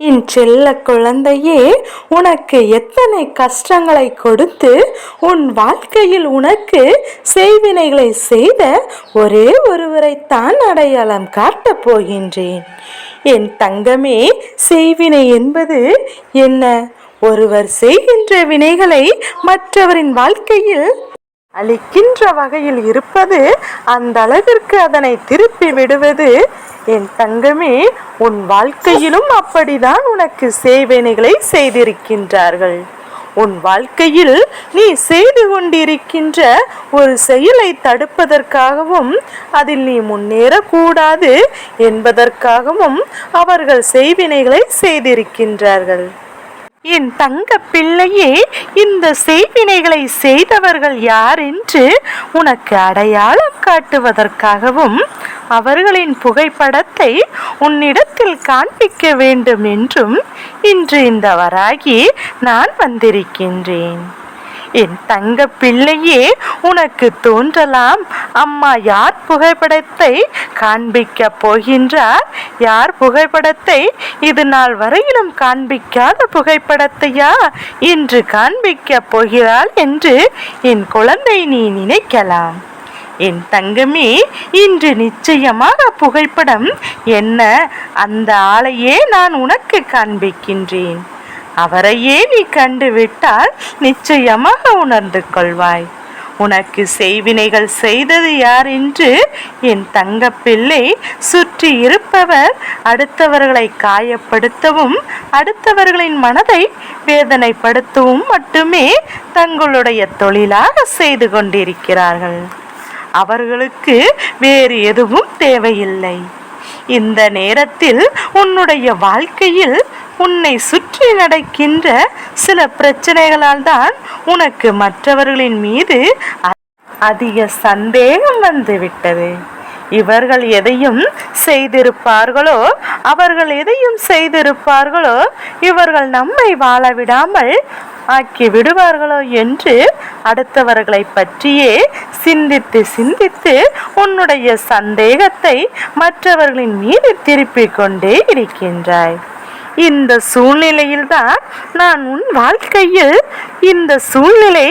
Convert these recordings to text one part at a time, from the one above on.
என் செல்ல குழந்தையே உனக்கு எத்தனை கஷ்டங்களை கொடுத்து உன் வாழ்க்கையில் உனக்கு செய்வினைகளை செய்த ஒரே ஒருவரைத்தான் அடையாளம் காட்டப் போகின்றேன். என் தங்கமே செய்வினை என்பது என்ன? ஒருவர் செய்கின்ற வினைகளை மற்றவரின் வாழ்க்கையில் அளிக்கின்ற வகையில் இருப்பது அந்த அளவிற்கு அதனை திருப்பி விடுவது. என் தங்கமே உன் வாழ்க்கையிலும் அப்படிதான் உனக்கு சேவனைகளை செய்திருக்கின்றார்கள். உன் வாழ்க்கையில் நீ செய்து கொண்டிருக்கின்ற ஒரு செயலை தடுப்பதற்காகவும் அதில் நீ முன்னேறக்கூடாது என்பதற்காகவும் அவர்கள் செய்வினைகளை செய்திருக்கின்றார்கள். என் தங்க பிள்ளையே இந்த செய்வினைகளை செய்தவர்கள் யார் என்று உனக்கு அடையாளம் காட்டுவதற்காகவும் அவர்களின் புகைப்படத்தை உன்னிடத்தில் காண்பிக்க வேண்டும் என்றும் இன்று இந்த வராகி நான் வந்திருக்கின்றேன். என் தங்க பிள்ளையே உனக்கு தோன்றலாம். அம்மா யார் புகைப்படத்தை காண்பிக்க போகின்றார்? யார் புகைப்படத்தை இது நாள் வரையிலும் காண்பிக்காத புகைப்படத்தையா? இன்று காண்பிக்க போகிறாள் என்று என் குழந்தை நீ நினைக்கலாம். என் தங்கமே இன்று நிச்சயமாக புகைப்படம் என்ன? அந்த ஆளையே நான் உனக்கு காண்பிக்கின்றேன். அவரையே நீ கண்டுவிட்டால் நிச்சயமாக உணர்ந்து கொள்வாய். உனக்கு செய்வினைகள் செய்தது யார் என்று என் தங்க பிள்ளை சுற்றி இருப்பவர் அடுத்தவர்களை காயப்படுத்தவும் அடுத்தவர்களின் மனதை வேதனைப்படுத்தவும் மட்டுமே தங்களுடைய தொழிலாக செய்து கொண்டிருக்கிறார்கள். அவர்களுக்கு வேறு எதுவும் தேவையில்லை. இந்த நேரத்தில் உன்னுடைய வாழ்க்கையில் உன்னை சுற்றி நடக்கின்ற சில பிரச்சனைகளால் தான் உனக்கு மற்றவர்களின் மீது அதிக சந்தேகம் வந்துவிட்டது. இவர்கள் எதையும் செய்திருப்பார்களோ அவர்கள் எதையும் செய்திருப்பார்களோ இவர்கள் நம்மை வாழ விடாமல் ஆக்கி விடுவார்களோ என்று அடுத்தவர்களை பற்றியே சிந்தித்து சிந்தித்து உன்னுடைய சந்தேகத்தை மற்றவர்களின் மீது திருப்பிக் கொண்டே இருக்கின்றாய். இந்த சூழ்நிலையில்தான் நான் உன் வாழ்க்கையில் இந்த சூழ்நிலை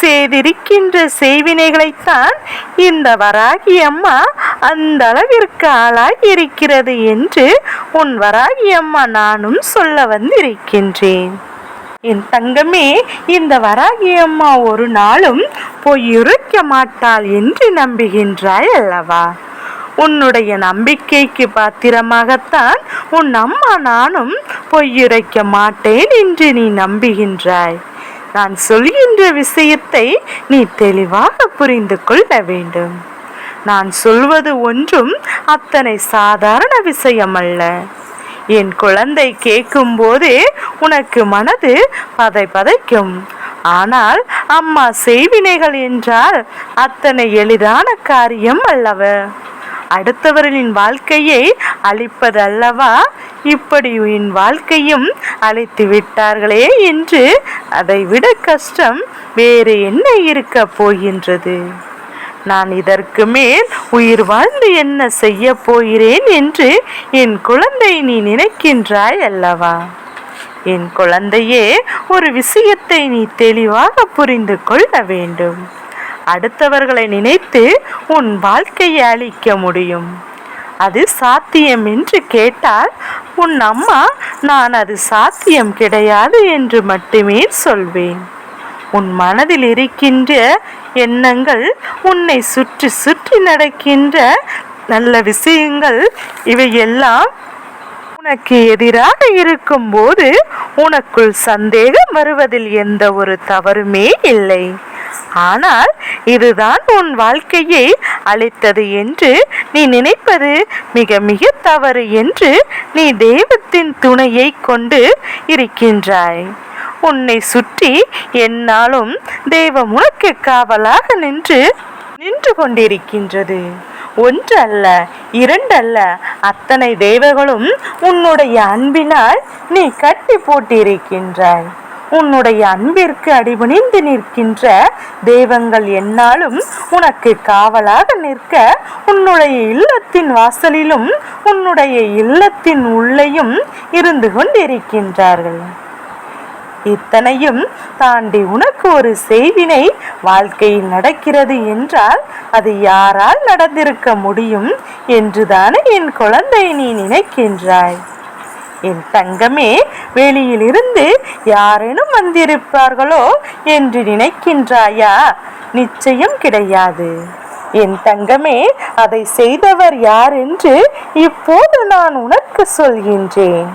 செய்திருக்கின்ற செய்வினைகளைத்தான் இந்த வராகி அம்மா அந்த அளவிற்கு ஆளாகி இருக்கிறது என்று உன் வராகி அம்மா நானும் சொல்ல வந்திருக்கின்றேன். என் தங்கமே இந்த வராகி அம்மா ஒரு நாளும் பொய்யுரைக்க மாட்டாள் என்று நம்புகின்றாய் அல்லவா? உன்னுடைய நம்பிக்கைக்கு பாத்திரமாகத்தான் உன் அம்மா நானும் பொய்யுரைக்க மாட்டேன் என்று நீ நம்புகின்றாய். நான் சொல்கின்ற விஷயத்தை நீ தெளிவாக புரிந்து கொள்ள வேண்டும். நான் சொல்வது ஒன்றும் அத்தனை சாதாரண விஷயம் அல்ல என் குழந்தை கேட்கும்போதே உனக்கு மனது பதை பதைக்கும். ஆனால் அம்மா செய்வினைகள் என்றால் அத்தனை எளிதான காரியம் அல்லவ? அடுத்தவர்களின் வாழ்க்கையை அழிப்பது அல்லவா இப்படி என் வாழ்க்கையும் அழைத்து விட்டார்களே என்று அதை விட கஷ்டம் வேறு என்ன இருக்க போகின்றது? நான் இதற்கு மேல் உயிர் வாழ்ந்து என்ன செய்ய போகிறேன் என்று என் குழந்தை நீ நினைக்கின்றாய் அல்லவா? என் குழந்தையே ஒரு விஷயத்தை நீ தெளிவாக புரிந்து கொள்ள வேண்டும். அடுத்தவர்களை நினைத்து உன் வாழ்க்கையை அழிக்க முடியும். அது சாத்தியம் என்று கேட்டால் உன் அம்மா நான் அது சாத்தியம் கிடையாது என்று மட்டுமே சொல்வேன். உன் மனதில் இருக்கின்ற எண்ணங்கள் உன்னை சுற்றி சுற்றி நடக்கின்ற நல்ல விஷயங்கள் இவையெல்லாம் உனக்கு எதிராக இருக்கும்போது உனக்குள் சந்தேகம் வருவதில் எந்த ஒரு தவறுமே இல்லை. ஆனால் இதுதான் உன் வாழ்க்கையை அழைத்தது என்று நீ நினைப்பது மிக மிக தவறு என்று நீ தெய்வத்தின் துணையை கொண்டு இருக்கின்றாய். உன்னை சுற்றி என்னாலும் தெய்வம் உனக்கு காவலாக நின்று நின்று கொண்டிருக்கின்றது. ஒன்று அல்ல இரண்டல்ல அத்தனை தேவர்களும் உன்னுடைய அன்பினால் நீ கட்டி போட்டிருக்கின்றாய். உன்னுடைய அன்பிற்கு அடிபணிந்து நிற்கின்ற தெய்வங்கள் என்னாலும் உனக்கு காவலாக நிற்க உன்னுடைய இல்லத்தின் வாசலிலும் உன்னுடைய இல்லத்தின் உள்ளேயும் இருந்து கொண்டிருக்கின்றார்கள். இத்தனையும் தாண்டி உனக்கு ஒரு செய்வினை வாழ்க்கையில் நடக்கிறது என்றால் அது யாரால் நடந்திருக்க முடியும் என்றுதானே என் குழந்தை நீ நினைக்கின்றாய்? என் தங்கமே வெளியிலிருந்து யாரேனும் வந்திருப்பார்களோ என்று நினைக்கின்றாயா? நிச்சயம் கிடையாது. என் தங்கமே அதை செய்தவர் யார் என்று இப்போது நான் உனக்கு சொல்கின்றேன்.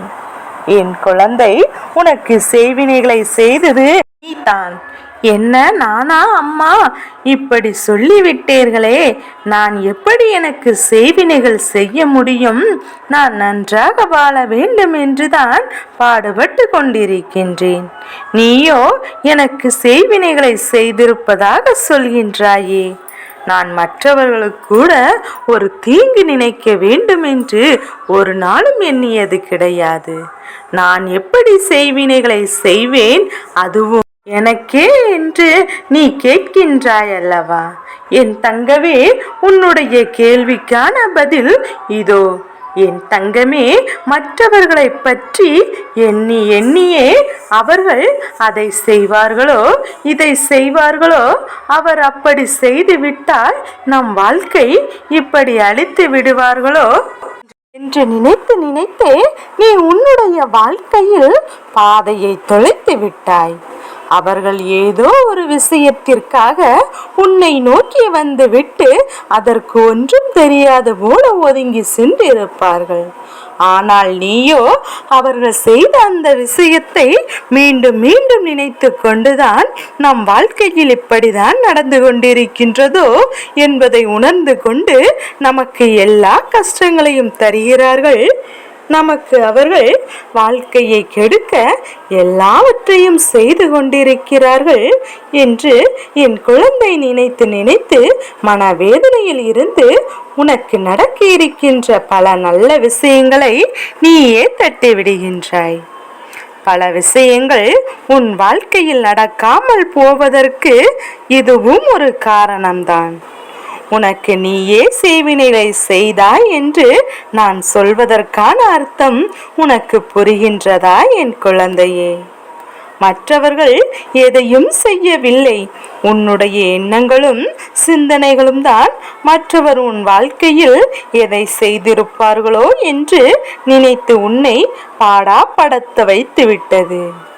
என் குழந்தை உனக்கு செய்வினைகளை செய்தது நீதான். என்ன நானா அம்மா? இப்படி சொல்லிவிட்டீர்களே. நான் எப்படி எனக்கு செய்வினைகள் செய்ய முடியும்? நான் நன்றாக வாழ வேண்டும் என்றுதான் பாடுபட்டு கொண்டிருக்கின்றேன். நீயோ எனக்கு செய்வினைகளை செய்திருப்பதாக சொல்கின்றாயே. நான் மற்றவர்களுக்கு கூட ஒரு தீங்கு நினைக்க வேண்டும் என்று ஒரு நாளும் எண்ணியது கிடையாது. நான் எப்படி செய்வினைகளை செய்வேன்? அதுவும் எனக்கே என்று நீ கேட்கின்றாய் அல்லவா என் தங்கவே உன்னுடைய கேள்விக்கான பதில் இதோ. என் தங்கமே மற்றவர்களை பற்றி எண்ணி எண்ணியே அவர்கள் அதை செய்வார்களோ இதை செய்வார்களோ அவர் அப்படி செய்து விட்டால் நம் வாழ்க்கை இப்படி அழித்து விடுவார்களோ? என்று நினைத்து நினைத்தே நீ உன்னுடைய வாழ்க்கையில் பாதையை தொலைத்து விட்டாய். அவர்கள் ஏதோ ஒரு விஷயத்திற்காக உன்னை நோக்கி வந்து விட்டு அதற்கு ஒன்றும் தெரியாத போல ஒதுங்கி சென்றிருப்பார்கள். ஆனால் நீயோ அவர்கள் செய்த அந்த விஷயத்தை மீண்டும் மீண்டும் நினைத்து கொண்டுதான் நம் வாழ்க்கையில் இப்படிதான் நடந்து கொண்டிருக்கின்றதோ என்பதை உணர்ந்து கொண்டு நமக்கு எல்லா கஷ்டங்களையும் தருகிறார்கள். நமக்கு அவர்கள் வாழ்க்கையை கெடுக்க எல்லாவற்றையும் செய்து கொண்டிருக்கிறார்கள் என்று என் குழந்தை நினைத்து நினைத்து மனவேதனையில் இருந்து உனக்கு நடக்க இருக்கின்ற பல நல்ல விஷயங்களை நீயே தட்டி விடுகின்றாய். பல விஷயங்கள் உன் வாழ்க்கையில் நடக்காமல் போவதற்கு இதுவும் ஒரு காரணம்தான். உனக்கு நீயே சேவினைகளை செய்தாய் என்று நான் சொல்வதற்கான அர்த்தம் உனக்கு புரிகின்றதா என் குழந்தையே? மற்றவர்கள் எதையும் செய்யவில்லை. உன்னுடைய எண்ணங்களும் சிந்தனைகளும் தான். மற்றவர் உன் வாழ்க்கையில் எதை செய்திருப்பார்களோ என்று நினைத்து உன்னை பாடாப்படுத்த வைத்து விட்டது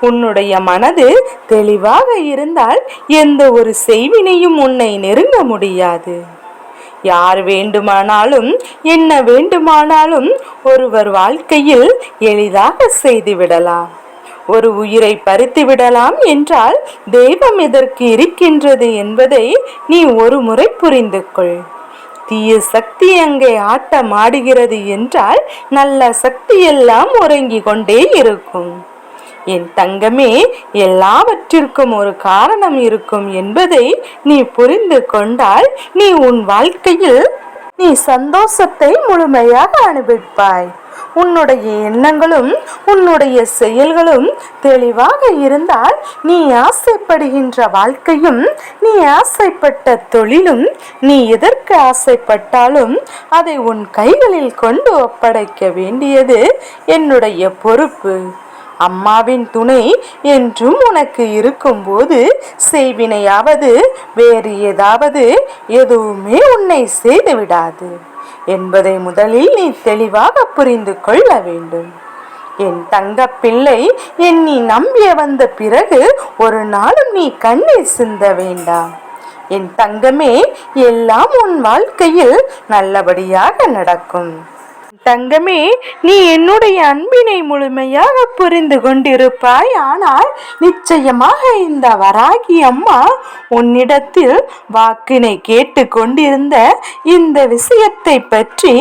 உன்னுடைய மனது தெளிவாக இருந்தால் எந்த ஒரு செய்வினையும் உன்னை நெருங்க முடியாது. யார் வேண்டுமானாலும் என்ன வேண்டுமானாலும் ஒருவர் வாழ்க்கையில் எளிதாக செய்துவிடலாம் ஒரு உயிரை பறித்து விடலாம் என்றால் தெய்வம் இதற்கு இருக்கின்றது என்பதை நீ ஒரு முறை புரிந்து கொள் தீய சக்தி அங்கே ஆட்டமாடுகிறது என்றால் நல்ல சக்தி எல்லாம் உறங்கிக் கொண்டே இருக்கும். என் தங்கமே எல்லாவற்றிற்கும் ஒரு காரணம் இருக்கும் என்பதை நீ புரிந்து கொண்டால் நீ உன் வாழ்க்கையில் நீ சந்தோஷத்தை முழுமையாக அனுபவிப்பாய். உன்னுடைய எண்ணங்களும் உன்னுடைய செயல்களும் தெளிவாக இருந்தால் நீ ஆசைப்படுகின்ற வாழ்க்கையும் நீ ஆசைப்பட்ட தொழிலும் நீ எதற்கு ஆசைப்பட்டாலும் அதை உன் கைகளில் கொண்டு ஒப்படைக்க வேண்டியது என்னுடைய பொறுப்பு. அம்மாவின் துணை என்றும் உனக்கு இருக்கும்போது செய்வினையாவது வேறு ஏதாவது எதுவுமே உன்னை செய்து விடாது என்பதை முதலில் நீ தெளிவாக புரிந்து கொள்ள வேண்டும். என் தங்க பிள்ளை என் நீ நம்பிய வந்த பிறகு ஒரு நாளும் நீ கண்ணீர் சிந்த வேண்டாம். என் தங்கமே எல்லாம் உன் வாழ்க்கையில் நல்லபடியாக நடக்கும். தங்கமே நீ என்னுடைய அன்பினை முழுமையாக புரிந்து கொண்டிருப்பாய். ஆனால் நிச்சயமாக இந்த வராகி அம்மா உன்னிடத்தில் வாக்கினை கேட்டு கொண்டிருந்த இந்த விஷயத்தை பற்றி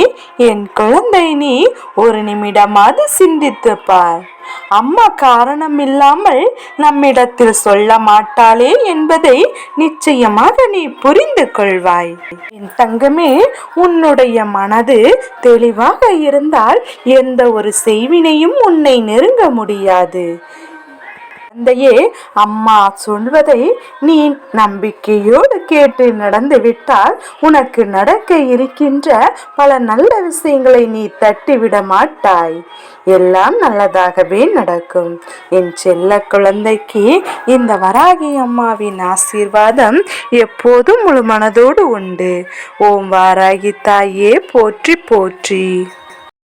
என் குழந்தை நீ ஒரு நிமிடமாவது சிந்தித்துப்பார் அம்மா காரணம் இல்லாமல் நம்மிடத்தில் சொல்ல மாட்டாளே என்பதை நிச்சயமாக நீ புரிந்து கொள்வாய். என் தங்கமே உன்னுடைய மனது தெளிவாக இருந்தால் எந்த ஒரு செய்வினையும் உன்னை நெருங்க முடியாது. தந்தையே அம்மா சொல்வதை நீ நம்பிக்கையோடு கேட்டு நடந்து விட்டால் உனக்கு நடக்க இருக்கின்ற பல நல்ல விஷயங்களை நீ தட்டிவிட மாட்டாய். எல்லாம் நல்லதாகவே நடக்கும். என் செல்ல குழந்தைக்கு இந்த வராகி அம்மாவின் ஆசீர்வாதம் எப்போதும் முழு மனதோடு உண்டு. ஓம் வாராகி தாயே போற்றி போற்றி.